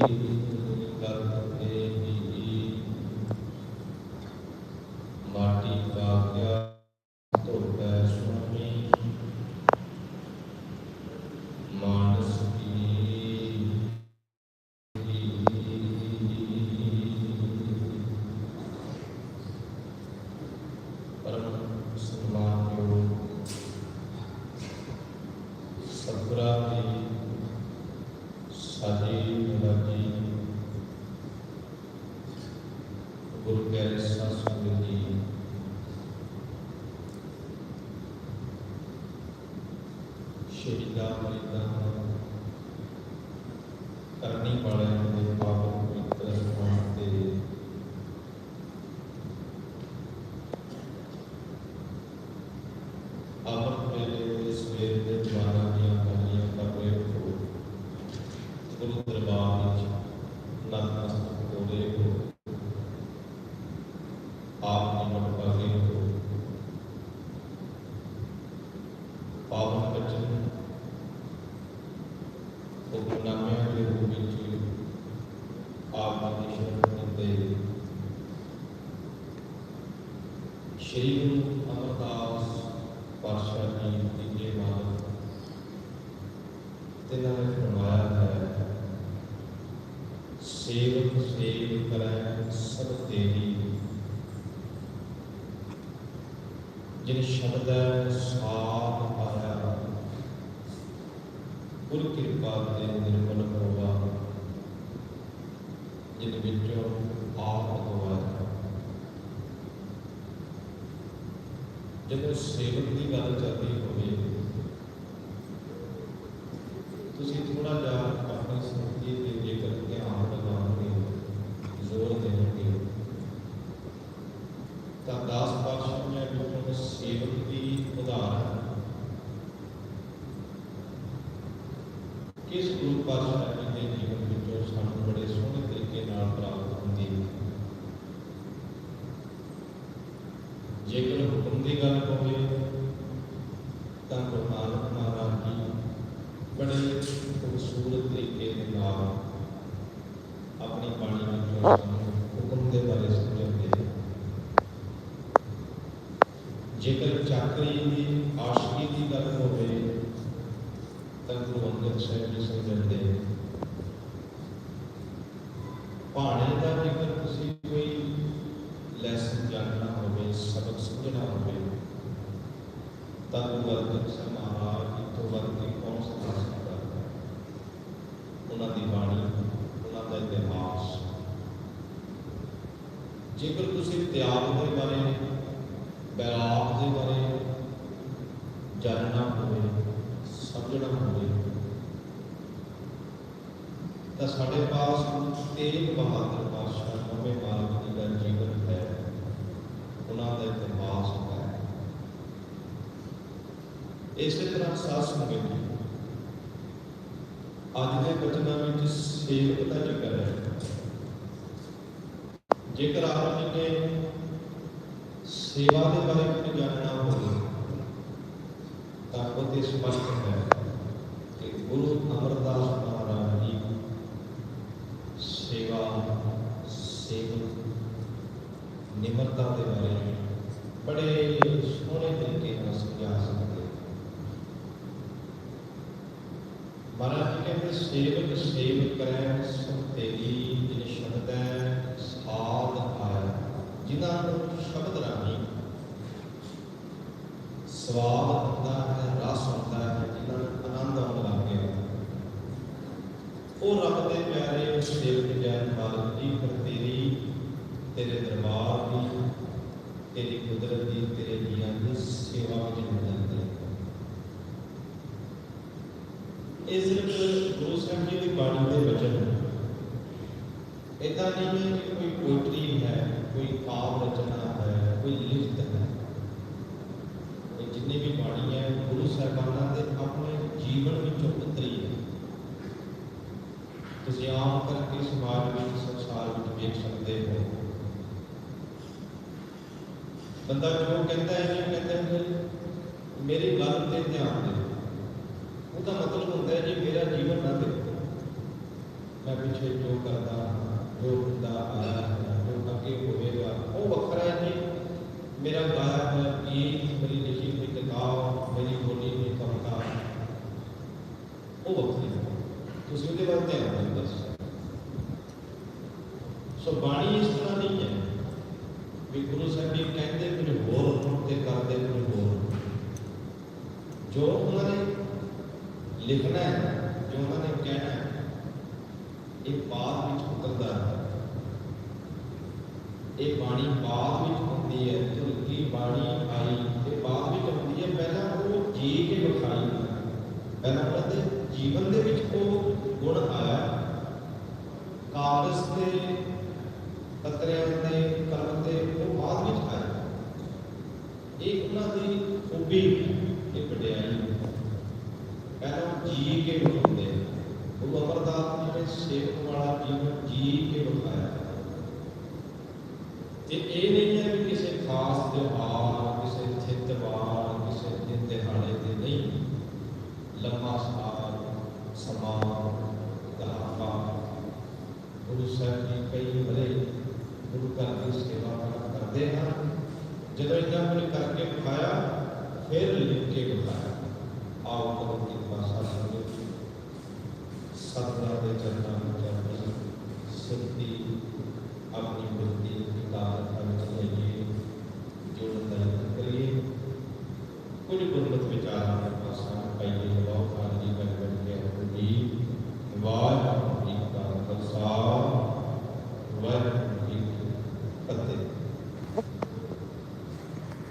Thank you. ਆਪ ਨਿਮਟ ਕਰ ਰਹੇ ਹੋ ਪਾਵਨ ਬਚਨ ਹੁਕਮਨਾਮਿਆਂ ਦੇ ਵਿੱਚ ਆਪ ਦੀ ਸ਼ਰਨ ਦੇ ਸ਼੍ਰੀ ਗੁਰੂ ਅਮਰਦਾਸ ਪਾਤਸ਼ਾਹ ਜੀ ਤੀਜੇ ਮਾਲਕ ਤਿਨਾਂ ਨੇ ਫਰਮਾਇਆ ਹੈ। ਸੇਵਕ ਸੇਵ ਕਰੈ ਸਭ ਤੇਰੀ ਜਿਨ ਸ਼ਬਦ ਸਾਧ ਆਇਆ ਗੁਰ ਕਿਰਪਾ ਤੇ ਨਿਰਮਲ ਹੋਵਾ, ਜਿਨ ਵਿੱਚੋਂ ਆਪ ਹੋਇਆ ਜਦੋਂ ਸੇਵਕ ਦੀ ਗੱਲ ਚੱਲਦੀ ਹੋਵੇ, ਤੁਸੀਂ ਥੋੜਾ ਜਿਹਾ ਆਪਣੀ ਸਮਝੀ ਤੇ ਜੇਕਰ ਧਿਆਨ ਲਗਾਓਗੇ ਜ਼ੋਰ ਦੇਣਗੇ ਤਾਂ ਦਾਸ ਪਾਤਸ਼ਾਹੀਆਂ ਵਿੱਚੋਂ ਸੇਵਕ ਦੀ ਉਦਾਹਰਨ ਕਿਸ ਗੁਰੂ ਪਾਤਸ਼ਾਹ ਜੀ ਦੇ ਜੀਵਨ ਵਿੱਚੋਂ ਸਾਨੂੰ ਬੜੇ ਸੋਹਣੇ ਤਰੀਕੇ ਨਾਲ ਪ੍ਰਾਪਤ ਹੁੰਦੀ ਹੈ? ਜੇਕਰ ਹੁਕਮ ਦੀ ਗੱਲ ਹੋਵੇ, ਤਾਂ ਗੁਰੂ ਨਾਨਕ ਮਹਾਰਾਜ ਜੀ ਬੜੇ ਖੂਬਸੂਰਤ ਤਰੀਕੇ ਦੇ ਨਾਲ ਆਪਣੀ ਬਾਣੀ ਵਿੱਚੋਂ ਹੁਕਮ ਦੇ ਬਾਰੇ ਸਮਝਾਉਂਦੇ ਹਨ ਜੇਕਰ ਚਾਕਰੀ ਦੀ, ਆਸ਼ਕੀ ਦੀ ਗੱਲ ਹੋਵੇ ਤਾਂ ਗੁਰੂ ਅੰਗਦ ਸਾਹਿਬ ਜੀ ਸਮਝਾਉਂਦੇ ਨੇ ਦਾ ਜੇਕਰ ਤੁਸੀਂ ਕੋਈ ਲੈਸਨ ਜਾਣਨਾ ਹੋਵੇ ਸਬਕ ਸਮਝਣਾ ਹੋਵੇ ਤਾਂ ਗੁਰੂ ਅਰਜਨ ਸਾਹਿਬ ਮਹਾਰਾਜ ਜੀ ਤੋਂ ਵੱਧ ਕੌਣ ਸਮਝਾ ਸਕਦਾ ਉਹਨਾਂ ਦੀ ਬਾਣੀ ਉਹਨਾਂ ਦਾ ਇਤਿਹਾਸ ਜੇਕਰ ਤੁਸੀਂ ਤਿਆਗ ਦੇ ਬਾਰੇ ਬੈਰਾਗ ਦੇ ਬਾਰੇ ਜਾਣਨਾ ਹੋਵੇ ਸਮਝਣਾ ਹੋਵੇ ਤਾਂ ਸਾਡੇ ਪਾਸ ਤੇਗ ਬਹਾਦਰ ਪਾਤਸ਼ਾਹ ਨਵੇਂ ਮਾਲਕ ਜੀ ਦਾ ਜੀਵਨ ਹੈ, ਉਹਨਾਂ ਦਾ ਇਤਿਹਾਸ ਹੈ। ਇਸੇ ਤਰ੍ਹਾਂ ਸਾਧ ਸੰਗਤ ਅੱਜ ਦੇ ਬਚਨਾਂ ਵਿੱਚ ਸੇਵਕ ਦਾ ਜ਼ਿਕਰ ਹੈ। ਜੇਕਰ ਆਪ ਜੀ ਨੇ ਸੇਵਾ ਦੇ ਬਾਰੇ ਕੁਝ ਜਾਣਨਾ ਹੋਵੇ ਤਾਂ ਉਹ ਸਪਸ਼ਟ ਹੈ ਕਿ ਗੁਰੂ ਅਮਰਦਾਸ ਮਹਾਰਾਜ ਜੀ ਸੇਵਾ ਸੇਵਕ ਨਿਮਰਤਾ ਦੇ ਬਾਰੇ ਬੜੇ ਸੋਹਣੇ ਤਰੀਕੇ ਨਾਲ ਸਮਝਾ ਸਕਦੇ ਮਹਾਰਾਜ ਜੀ ਕਹਿੰਦੇ, ਸੇਵਕ ਸੇਵ ਕਰੈ ਸਭ ਤੇਰੀ ਜਿਨ ਸ਼ਬਦ ਹੈ, ਸਾਧ ਆਇਆ। ਜਿਨ੍ਹਾਂ ਨੂੰ ਸ਼ਬਦ ਰਾਹੀਂ ਸਵਾਦ ਆਉਂਦਾ ਹੈ ਰਸ ਆਉਂਦਾ ਹੈ ਜਿਨ੍ਹਾਂ ਆਨੰਦ ਆਉਣ ਲੱਗ ਗਿਆ ਉਹ ਰੱਬ ਦੇ ਪਿਆਰੇ ਉਸ ਸੇਵਕ ਜਨ ਮਾਲਕ ਜੀ ਫਿਰ ਤੇਰੀ, ਤੇਰੇ ਦਰਬਾਰ ਦੀ, ਤੇਰੀ ਕੁਦਰਤ ਦੀ, ਤੇਰੇ ਜੀਆਂ ਦੀ ਸੇਵਾ ਵਿੱਚ ਜੁੜ ਜਾਂਦੇ ਇਹ ਸਿਰਫ ਗੁਰੂ ਸਾਹਿਬ ਜੀ ਦੀ ਬਾਣੀ ਦੇ ਵਚਨ ਇਦਾਂ ਨਹੀਂ ਕਿ ਕੋਈ ਪੋਇਟਰੀ ਹੈ, ਕੋਈ ਕਾਵ ਰਚਨਾ ਹੈ, ਕੋਈ ਲਿਖਤ ਹੈ। ਜਿੰਨੀ ਵੀ ਬਾਣੀ ਹੈ ਗੁਰੂ ਸਾਹਿਬਾਨਾਂ ਦੇ ਆਪਣੇ ਜੀਵਨ ਵਿੱਚੋਂ ਉਤਰੀ ਹੈ। ਤੁਸੀਂ ਆਮ ਕਰਕੇ ਸਮਾਜ ਵਿੱਚ, ਸੰਸਾਰ ਵਿੱਚ ਵੇਖ ਸਕਦੇ ਹੋ। ਬੰਦਾ ਜੋ ਕਹਿੰਦਾ ਹੈ ਜੀ ਕਹਿੰਦਾ ਹੈ ਮੇਰੀ ਗੱਲ ਤੇ ਧਿਆਨ ਦਿਓ ਉਹਦਾ ਮਤਲਬ ਹੁੰਦਾ ਹੈ, ਜੀ ਮੇਰਾ ਜੀਵਨ ਨਾ ਦੇਖੋ, ਮੈਂ ਪਿੱਛੇ ਜੋ ਕਰਦਾ ਹਾਂ, ਜੋ ਹੁੰਦਾ ਆਇਆ ਜੋ ਅੱਗੇ ਹੋਵੇਗਾ, ਉਹ ਵੱਖਰਾ ਹੈ ਜੀ। ਮੇਰਾ ਗਾਇਆ ਹੋਇਆ ਗੀਤ ਮੇਰੀ ਲਿਖੀ ਹੋਈ ਕਿਤਾਬ ਮੇਰੀ ਬੋਲੀ ਹੋਈ ਕਵਿਤਾ ਉਹ ਵੱਖਰੀ ਤੁਸੀਂ ਉਹਦੇ ਵੱਲ ਧਿਆਨ ਦਿਓ ਬਸ। ਸੋ ਬਾਣੀ ਇਸ ਤਰ੍ਹਾਂ ਨਹੀਂ ਹੈ ਵੀ ਗੁਰੂ ਸਾਹਿਬ ਜੀ ਕਹਿੰਦੇ ਕੁਝ ਹੋਰ ਤੇ ਕਰਦੇ ਕੁਝ ਹੋਰ। ਜੋ ਉਹਨਾਂ ਨੇ ਲਿਖਣਾ ਹੈ, ਜੋ ਉਹਨਾਂ ਨੇ ਕਹਿਣਾ ਹੈ, ਇਹ ਬਾਅਦ ਵਿੱਚ ਉਤਰਦਾ ਹੈ। ਇਹ ਬਾਣੀ ਬਾਅਦ ਵਿੱਚ ਹੁੰਦੀ ਹੈ ਬਾਣੀ ਆਈ ਇਹ ਬਾਅਦ ਵਿੱਚ ਹੁੰਦੀ ਹੈ ਪਹਿਲਾਂ ਉਹ ਜੀ ਕੇ ਵਿਖਾਈ ਪਹਿਲਾਂ ਉਹਨਾਂ ਦੇ ਜੀਵਨ ਦੇ ਵਿੱਚ ਉਹ ਗੁਣ ਆਇਆ। ਕਾਗਜ਼ ਤੇ, ਪੱਤਰਿਆਂ ਤੇ, ਕਲਮ ਤੇ ਉਹ ਬਾਅਦ ਵਿੱਚ ਆਇਆ। ਇਹ ਉਹਨਾਂ ਦੀ ਖੂਬੀ ਇਹ ਵਡਿਆਈ। ਪਹਿਲਾਂ ਜੀ ਕੇ ਵਿਖਾਉਂਦੇ ਉਹ ਅਮਰਦਾਸ ਨੇ ਸੇਵਕ ਵਾਲਾ ਜੀਵਨ ਜੀ ਕੇ ਵਿਖਾਇਆ ਤੇ ਇਹ ਨਹੀਂ ਖਾਸ ਤਿਉਹਾਰ ਕਿਸੇ ਥਿੱਤਵਾਰ ਕਿਸੇ ਦਿਨ ਦਿਹਾੜੇ ਤੇ ਨਹੀਂ। ਲੰਮਾ ਸਾਲ ਸਮਾਂ ਦਹਾਕਾ। ਗੁਰੂ ਸਾਹਿਬ ਜੀ ਕਈ ਬੜੇ ਗੁਰੂ ਘਰ ਦੀ ਸੇਵਾ ਕਰਦੇ ਹਨ। ਜਦੋਂ ਇਹਨਾਂ ਕੁਝ ਕਰਕੇ ਵਿਖਾਇਆ, ਫਿਰ ਲਿਖ ਕੇ ਵਿਖਾਇਆ। ਆਓ ਕਰੋ ਕਿ ਪਾਸਾ ਸੰਗਤ ਸਤਿਗੁਰਾਂ ਦੇ ਚਰਨਾਂ ਵਿੱਚ ਸਿੱਧੀ ਆਪਣੀ ਬੁੱਧੀ ਵਿਕਾਰ ਵਿੱਚ ਲਈਏ ਜੋੜਨ ਦਾ ਯਤਨ ਕਰੀਏ ਕੁਝ ਗੁਰਮਤ ਵਿਚਾਰਾਂ ਦੇ ਪਾਸਾ ਪਾਈਏ ਲਵਾਓ ਖਾਲੀ ਕਰ ਕਰਕੇ ਆਪਣੀ ਵਾਹਿਗੁਰੂ ਜੀ ਕਾ ਖਾਲਸਾ ਵਾਹਿਗੁਰੂ ਜੀ ਕੀ ਫਤਿਹ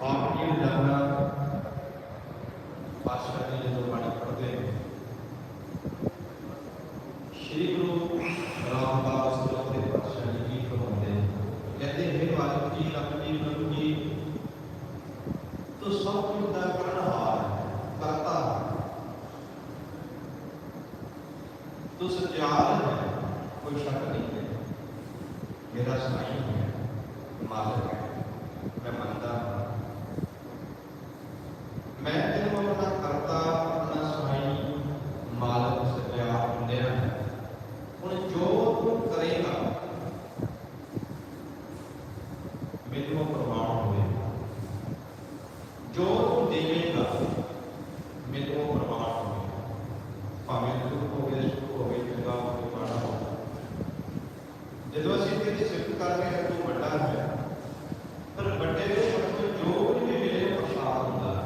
ਆਪ ਜੀ ਲਗਨਾ ਪਾਤਸ਼ਾਹ ਜੀ ਜਦੋਂ ਬਾਣੀ ਪੜ੍ਹਦੇ ਨੇ ਸ਼੍ਰੀ ਗੁਰੂ ਰਾਮਦਾਸ ਜੀ ਦੇ ਪਾਤਸ਼ਾਹ ਜੀ ਕੀ ਫਰਮਾਉਂਦੇ ਨੇ ਕਹਿੰਦੇ ਹੈ ਵਾਹਿਗੁਰੂ ਜੀ ਰੱਬ ਜੀ ਪ੍ਰਭੂ ਜੀ ਤੂੰ ਸਭ ਕੁਝ ਦਾ ਕਰਨਹਾਰ ਹੈ, ਕਰਤਾ ਹੈ। ਤੂੰ ਸੱਚਾਰ ਹੈ ਕੋਈ ਸ਼ੱਕ ਨਹੀਂ ਹੈ ਮੇਰਾ ਸਾਈਂ ਹੈ ਮਾਲਕ ਹੈ ਮੈਂ ਮੰਨਦਾ ਹਾਂ ਮੈਂ ਤੈਨੂੰ ਆਪਣਾ ਕਰਤਾ ਆਪਣਾ ਸਾਈਂ ਮਾਲਕ ਸੱਚਾਰ ਮੰਨਿਆ ਹੈ ਹੁਣ ਜੋ ਤੂੰ ਕਰੇਗਾ ਮੈਨੂੰ ਉਹ ਪ੍ਰਮਾਣ ਹੋਵੇਗਾ ਜੋ ਤੂੰ ਦੇਵੇਂਗਾ ਮੈਨੂੰ ਉਹ ਪ੍ਰਮਾਣ ਹੋਵੇਗਾ ਭਾਵੇਂ ਦੁੱਖ ਹੋਵੇ ਸੁੱਖ ਹੋਵੇ ਚੰਗਾ ਹੋਵੇ ਮਾੜਾ ਹੋਵੇ। ਜਦੋਂ ਅਸੀਂ ਤੇਰੀ ਸਿਫਤ ਕਰਦੇ ਹਾਂ ਤੂੰ ਵੱਡਾ ਹੈ। ਪਰ ਵੱਡੇ ਦੇ ਜੋ ਵੀ ਮਿਲੇ ਉਹ ਪ੍ਰਸਾਦ ਹੁੰਦਾ ਹੈ